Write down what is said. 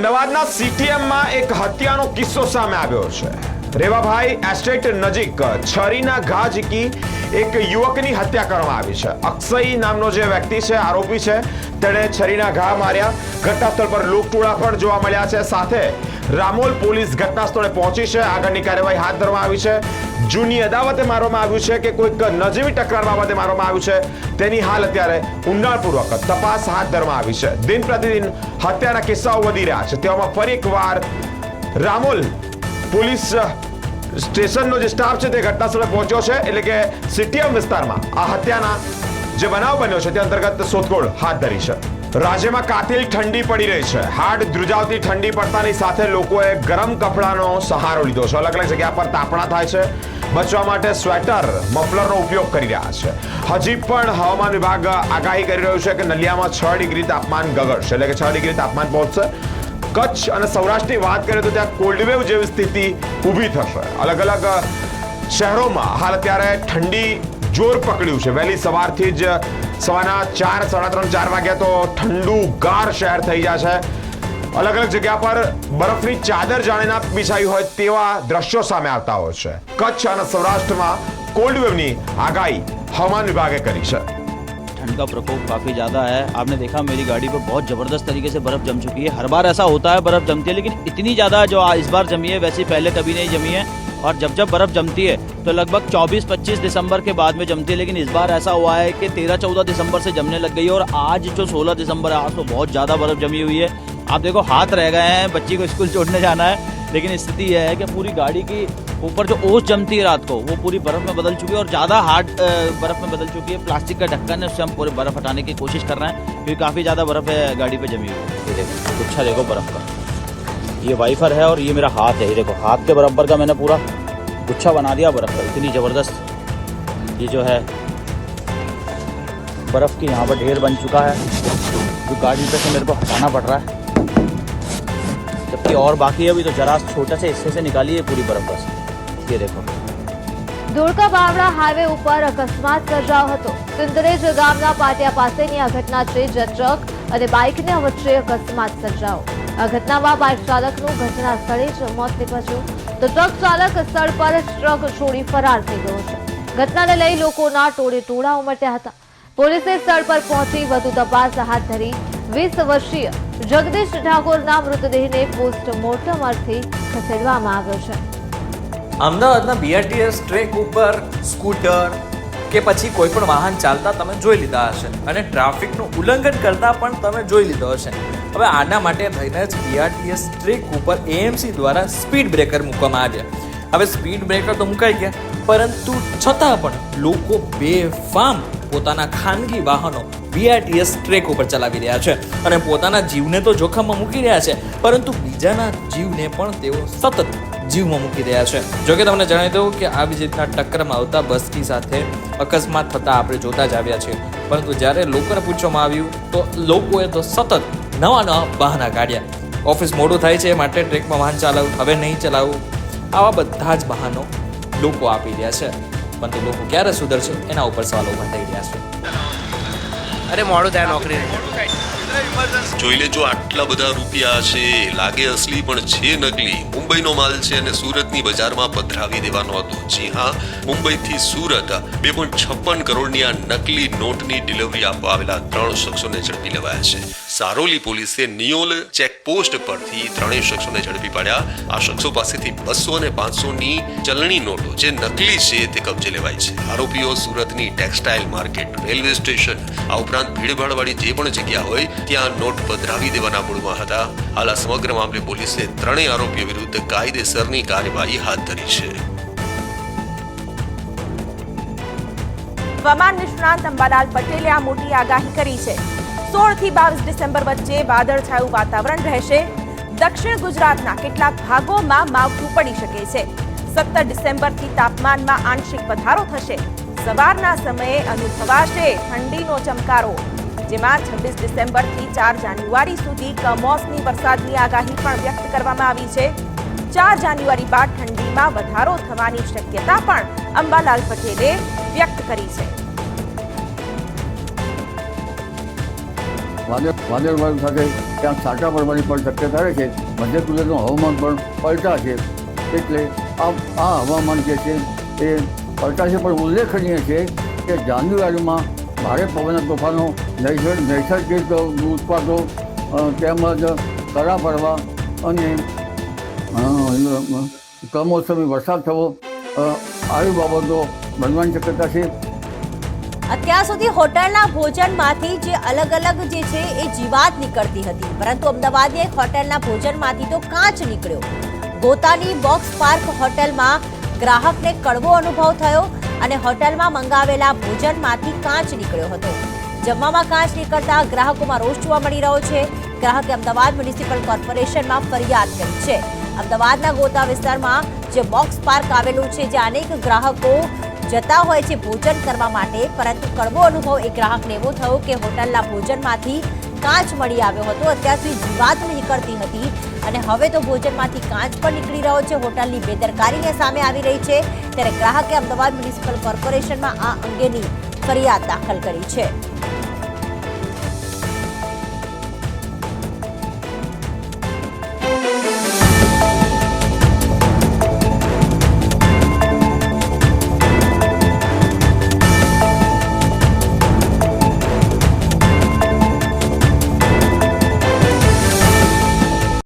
અમદાવાદના સીટીએમમાં એક હત્યાનો કિસ્સો સામે આવ્યો છે. રેવાભાઈ એસ્ટેટ નજીક છરીના ઘા ઝીકી એક યુવકની હત્યા કરવામાં આવી છે. અક્ષય નામનો જે વ્યક્તિ છે, આરોપી છે, તેણે છરીના ઘા માર્યા. ઘટનાસ્થળ પર લોકટોળા પણ જોવા મળ્યા છે. સાથે રામોલ પોલીસ ઘટના સ્થળે પહોંચી છે. આગળની કાર્યવાહી હાથ ધરવામાં આવી છે. જૂની અદાવતે મારવામાં આવ્યું છે કે કોઈક નજીવી તકરાર બાબતે મારવામાં આવ્યું છે. તેની હાલ અત્યારે ઊંડાણપૂર્વક તપાસ હાથ ધરવામાં આવી છે. દિન પ્રતિદિન હત્યાના કિસ્સાઓ વધી રહ્યા છે. તેવામાં ફરી એકવાર રામોલ પોલીસ સ્ટેશનનો જે સ્ટાફ છે તે ઘટના સ્થળે પહોંચ્યો છે. એટલે કે સિટીએમ વિસ્તારમાં આ હત્યાના જે બનાવ બન્યો છે તે અંતર્ગત શોધખોળ હાથ ધરી છે. રાજ્યમાં કાતિલ ઠંડી પડી રહી છે. હાડ ધ્રુજાવતી ઠંડી પડતાની સાથે લોકોએ ગરમ કપડાનો સહારો લીધો છે. અલગ અલગ જગ્યા પર તાપણા થાય છે. બચવા માટે સ્વેટર, મફલરનો ઉપયોગ કરી રહ્યા છે. હજી પણ હવામાન વિભાગ આગાહી કરી રહ્યું છે કે નલિયામાં છ ડિગ્રી તાપમાન ગગડશે એટલે કે છ ડિગ્રી તાપમાન પહોંચશે. કચ્છ અને સૌરાષ્ટ્રની વાત કરીએ તો ત્યાં કોલ્ડ વેવ જેવી સ્થિતિ ઊભી થશે. અલગ અલગ શહેરોમાં હાલ અત્યારે ઠંડી જોર પકડ્યું છે. વહેલી સવારથી જ સવારના ચાર સાડા ત્રણ ચાર વાગ્યા તો ઠંડુ ગાર શહેર થઈ જાય છે અલગ અલગ જગ્યા પર બરફની ચાદર જાણે ના બિછાઈ હોય તેવા દ્રશ્યો સામે આવતા હોય છે કચ્છ અને સૌરાષ્ટ્રમાં કોલ્ડ વેવની આગાહી હવામાન વિભાગે કરી છે ठंड का प्रकोप काफ़ी ज़्यादा है आपने देखा मेरी गाड़ी पर बहुत ज़बरदस्त तरीके से बर्फ़ जम चुकी है हर बार ऐसा होता है बर्फ़ जमती है लेकिन इतनी ज़्यादा जो आ- इस बार जमी है वैसे पहले कभी नहीं जमी है और जब जब बर्फ़ जमती है तो लगभग 24-25 दिसंबर के बाद में जमती है। लेकिन इस बार ऐसा हुआ है कि 13-14 दिसंबर से जमने लग गई है और आज जो 16 दिसंबर है, आज तो बहुत ज़्यादा बर्फ़ जमी हुई है। आप देखो, हाथ रह गए हैं, बच्ची को स्कूल छोड़ने जाना है, लेकिन स्थिति यह है कि पूरी गाड़ी की ऊपर जो ओस जमती है रात को, वो पूरी बर्फ़ में बदल चुकी है और ज़्यादा हार्ड बर्फ़ में बदल चुकी है। प्लास्टिक का ढक्कन है, उससे हम पूरे बर्फ़ हटाने की कोशिश कर रहे हैं, क्योंकि काफ़ी ज़्यादा बर्फ़ है गाड़ी पर जमी हुई है। देखो, गुच्छा देखो बर्फ़ का। ये वाइफर है और ये मेरा हाथ है ये देखो हाथ के बराबर का मैंने पूरा गुच्छा बना दिया बर्फ का इतनी ज़बरदस्त ये जो है बर्फ़ की यहाँ पर ढेर बन चुका है जो गाड़ी पे से मेरे को हटाना पड़ रहा है जबकि और बाकी है अभी तो जरा छोटा से हिस्से से निकाली है पूरी बर्फ बस ये देखो ધોળકા બાવળા હાઈવે ઉપર અકસ્માત સર્જાયો હતો સિંદરેજ ગામના પાટિયા પાસેની આ ઘટના છે જ્યાં ટ્રક અને બાઇકને વચ્ચે અકસ્માત સર્જાયો આ ઘટનામાં બાઇક ચાલકનું ઘટના સ્થળે જ મોત નીપજ્યું. તો ટ્રક ચાલક સ્થળ પર ટ્રક છોડી ફરાર થઈ ગયો છે. ઘટનાને લઈ લોકોના ટોળે ટોળા ઉમટ્યા હતા. પોલીસે સ્થળ પર પહોંચી વધુ તપાસ હાથ ધરી. વીસ વર્ષીય જગદીશ ઠાકોરના મૃતદેહને પોસ્ટમોર્ટમ અર્થે ખસેડવામાં આવ્યો છે. અમદાવાદના બીઆરટીએસ ટ્રેક ઉપર સ્કૂટર કે પછી કોઈ પણ વાહન ચાલતા તમે જોઈ લીધા હશે. અને ટ્રાફિકનું ઉલ્લંઘન કરતા પણ તમે જોઈ લીધો હશે. હવે આના માટે થઈને જ બીઆરટીએસ ટ્રેક ઉપર એએમસી દ્વારા સ્પીડ બ્રેકર મૂકવામાં આવ્યા હવે સ્પીડ બ્રેકર તો મુકાઈ ગયા, પરંતુ છતાં પણ લોકો બેફામ પોતાના ખાનગી વાહનો બીઆરટીએસ ટ્રેક ઉપર ચલાવી રહ્યા છે અને પોતાના જીવને તો જોખમમાં મૂકી રહ્યા છે, પરંતુ બીજાના જીવને પણ તેઓ સતત જીવમાં મૂકી રહ્યા છે. જોકે તમને જણાવી દઉં કે આવી જ રીતના ટક્કરમાં આવતા બસની સાથે અકસ્માત થતા આપણે જોતા જ આવ્યા છીએ. પરંતુ જ્યારે લોકોને પૂછવામાં આવ્યું, તો લોકોએ તો સતત નવા નવા બહાના કાઢ્યા. ઓફિસ મોડું થાય છે માટે ટ્રેકમાં વાહન ચલાવું હવે નહીં ચલાવું આવા બધા જ બહાનો લોકો આપી રહ્યા છે. પરંતુ લોકો ક્યારે સુધરશે એના ઉપર સવાલો ઊભા થઈ રહ્યા છે. અરે મોડું થાય નોકરી જોઈ લેજો આટલા બધા રૂપિયા છે. લાગે અસલી પણ છે નકલી. મુંબઈનો માલ છે અને સુરતની બજારમાં પધરાવી દેવાનો હતો. જી હા મુંબઈથી સુરત બે પોઈન્ટ છપ્પન કરોડની આ નકલી નોટની ડિલિવરી આપવા આવેલા ત્રણ શખ્સોને ઝડપી લેવાયા છે. સારોલી પોલીસે નિયોલ ચેકપોસ્ટ પરથી ત્રણેય શખ્સોને ઝડપી પાડ્યા. આ શખ્સો પાસેથી બસો અને પાંચસો ની ચલણી નોટો જે નકલી છે તે કબજે લેવાય છે. આરોપીઓ સુરતની ટેક્સટાઇલ માર્કેટ, રેલવે સ્ટેશન, આ ઉપરાંત ભીડભાડવાળી જે પણ જગ્યા હોય, ત્યાં નોટ પધરાવી દેવાના મૂળમાં હતા. હાલ આ સમગ્ર મામલે પોલીસે ત્રણેય આરોપીઓ વિરુદ્ધ કાયદેસરની કાર્યવાહી હાથ ધરી છે. હવામાન નિષ્ણાંત અંબાલાલ પટેલે આ મોટી આગાહી કરી છે. સોળથી બાવીસ ડિસેમ્બર વચ્ચે વાદળછાયું વાતાવરણ રહેશે. દક્ષિણ ગુજરાતના કેટલાક ભાગોમાં માવઠું પડી શકે છે. સત્તર ડિસેમ્બરથી તાપમાનમાં આંશિક વધારો થશે. સવારના સમયે અનુભવાશે ઠંડીનો ચમકારો, જેમાં છવ્વીસ ડિસેમ્બરથી ચાર જાન્યુઆરી સુધી કમોસમી વરસાદની આગાહી પણ વ્યક્ત કરવામાં આવી છે. ચાર જાન્યુઆરી બાદ ઠંડીમાં વધારો થવાની શક્યતા પણ અંબાલાલ પટેલે વ્યક્ત કરી છે. વાદળ વાદળવાળું સાથે ત્યાં છાંટા પડવાની પણ શક્યતા રહે છે. મધ્ય ગુજરાતનું હવામાન પણ પલટા છે. એટલે આ આ હવામાન જે છે એ પલટા છે, પણ ઉલ્લેખનીય છે કે જાન્યુઆરીમાં ભારે પવનના તોફાનો, નૈસર્ગ નૈસર્ગિક ઉત્પાદો તેમજ કરા પડવા અને કમોસમી વરસાદ થવો આવી બાબતો બનવાની શક્યતા છે. અત્યાર સુધી હોટલના ભોજનમાંથી જે અલગ અલગ જે છે એ જીવાત નીકળતી હતી. પરંતુ અમદાવાદની એક હોટલના ભોજનમાંથી તો કાચ નીકળ્યો. ગોતાની બોક્સ પાર્ક હોટલમાં ગ્રાહકને કડવો અનુભવ થયો અને હોટલમાં મંગાવેલા ભોજનમાંથી કાચ નીકળ્યો હતો. જમવામાં કાચ નીકળતા ગ્રાહકોમાં રોષ જોવા મળી રહ્યો છે. ગ્રાહકે અમદાવાદ મ્યુનિસિપલ કોર્પોરેશનમાં ફરિયાદ કરી છે. અમદાવાદના ગોતા વિસ્તારમાં જે બોક્સ પાર્ક આવેલું છે, જ્યાં અનેક ગ્રાહકો જતા હોય છે ભોજન કરવા માટે, પરંતુ કડવો અનુભવ એ ગ્રાહકને એવો થયો કે હોટલના ભોજનમાંથી કાચ મળી આવ્યો હતો. અત્યાર સુધી જીવાત નીકળતી હતી અને હવે તો ભોજનમાંથી કાચ પણ નીકળી રહ્યો છે. હોટલની બેદરકારીને સામે આવી રહી છે. ત્યારે ગ્રાહકે અમદાવાદ મ્યુનિસિપલ કોર્પોરેશનમાં આ અંગેની ફરિયાદ દાખલ કરી છે.